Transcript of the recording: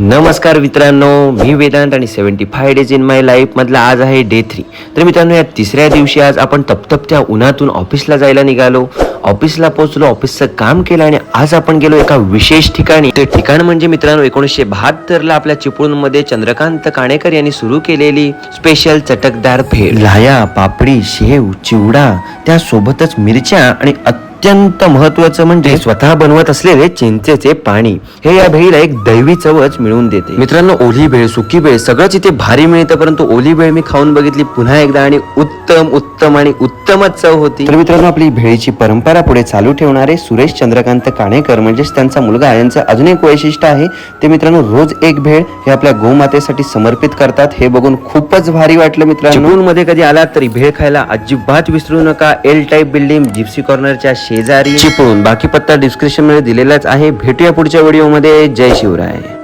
नमस्कार मित्रांनो मी वेदांत आणि seventy five days in my life मधला आज आहे डे थ्री तर मित्रांनो या तिसऱ्या दिवशी आज आपण तपतपत्या उन्हातून ऑफिसला जायला निघालो. ऑफिसला पोहोचलो ऑफिसचं काम केलं आणि आज आपण गेलो एका विशेष ठिकाणी. ते ठिकाण म्हणजे मित्रांनो एकोणीसशे बहात्तरला आपल्या चिपळूणमध्ये चंद्रकांत काणेकर यांनी सुरू केलेली स्पेशल चटकदार भेळ. लाया पापडी शेव चिवडा त्यासोबतच मिरच्या आणि अत्यंत महत्वाचं म्हणजे स्वतः बनवत असलेले चिंचेचे पाणी. हे या भेळीला एक दैवी चवच मिळवून देते. मित्रांनो ओली भेळ सुकी भेळ सगळंच इथे भारी मिळतं परंतु ओली भेळ मी खाऊन बघितली पुन्हा एकदा आणि उत्तम उत्तम आणि उत्तमच चव होती. तर मित्रांनो आपली भेळीची परंपरा पुढे चालू ठेवणारे सुरेश चंद्रकांत काणेकर म्हणजेच त्यांचा मुलगा यांचं अजून एक वैशिष्ट्य आहे ते मित्रांनो रोज एक भेळ हे आपल्या गोमातेसाठी समर्पित करतात. हे बघून खूपच भारी वाटलं मित्रांनो. मध्ये कधी आलात तरी भेळ खायला अजिबात विसरू नका. एल टाईप बिल्डिंग जिप्सी कॉर्नरच्या शेजारी. चिपळूण. बाकी पत्ता डिस्क्रिप्शनमध्ये दिलेलाच आहे. भेटूया पुढच्या व्हिडिओमध्ये. जय शिवराय.